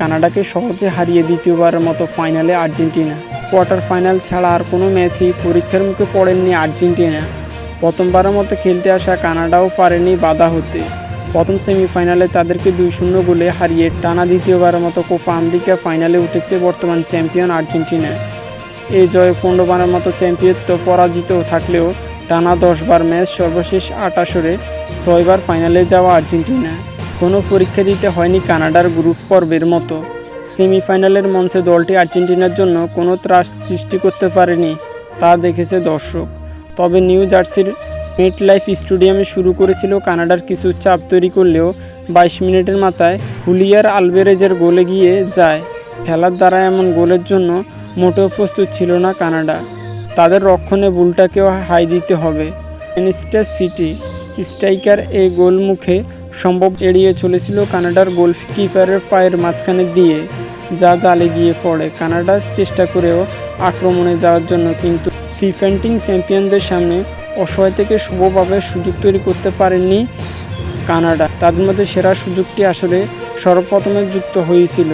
কানাডাকে সহজে হারিয়ে দ্বিতীয়বারের মতো ফাইনালে আর্জেন্টিনা। কোয়ার্টার ফাইনাল ছাড়া আর কোনো ম্যাচই পরীক্ষার মুখে পড়েননি আর্জেন্টিনা। প্রথমবারের মতো খেলতে আসা কানাডাও পারেনি বাধা হতে। প্রথম সেমিফাইনালে তাদেরকে দুই শূন্য গোলে হারিয়ে টানা দ্বিতীয়বারের মতো কোপা আমেরিকা ফাইনালে উঠেছে বর্তমান চ্যাম্পিয়ন আর্জেন্টিনা। এই জয়ে পনেরোবারের মতো চ্যাম্পিয়ত্ব পরাজিত থাকলেও টানা দশবার ম্যাচ সর্বশেষ আট আসরে ছয়বার ফাইনালে যাওয়া আর্জেন্টিনা। কোনো পরীক্ষা দিতে হয়নি কানাডার গ্রুপ পর্বের মতো। সেমিফাইনালের মঞ্চে দলটি আর্জেন্টিনার জন্য কোনো ত্রাস সৃষ্টি করতে পারেনি, তা দেখেছে দর্শক। তবে নিউ জার্সির মেট লাইফ স্টেডিয়ামে শুরু করেছিল কানাডার কিছু চাপ তৈরি করলেও বাইশ মিনিটের মাথায় হুলিয়ার আলবেরেজের গোলে গিয়ে যায়। খেলার দ্বারা এমন গোলের জন্য মোটেও প্রস্তুত ছিল না কানাডা। তাদের রক্ষণে বুলটাকেও হাই দিতে হবে। ম্যানচেস্টার সিটি স্ট্রাইকার এই গোল মুখে সম্ভব এড়িয়ে চলেছিল কানাডার গোলকিপারের পায়ের মাঝখানে দিয়ে, যা জালে গিয়ে পড়ে। কানাডা চেষ্টা করেও আক্রমণে যাওয়ার জন্য, কিন্তু ফিফেন্টিং চ্যাম্পিয়নদের সামনে অসহায় থেকে শুভভাবে সুযোগ তৈরি করতে পারেননি কানাডা। তাদের মধ্যে সেরা সুযোগটি আসলে সর্বপ্রথমে যুক্ত হয়েছিল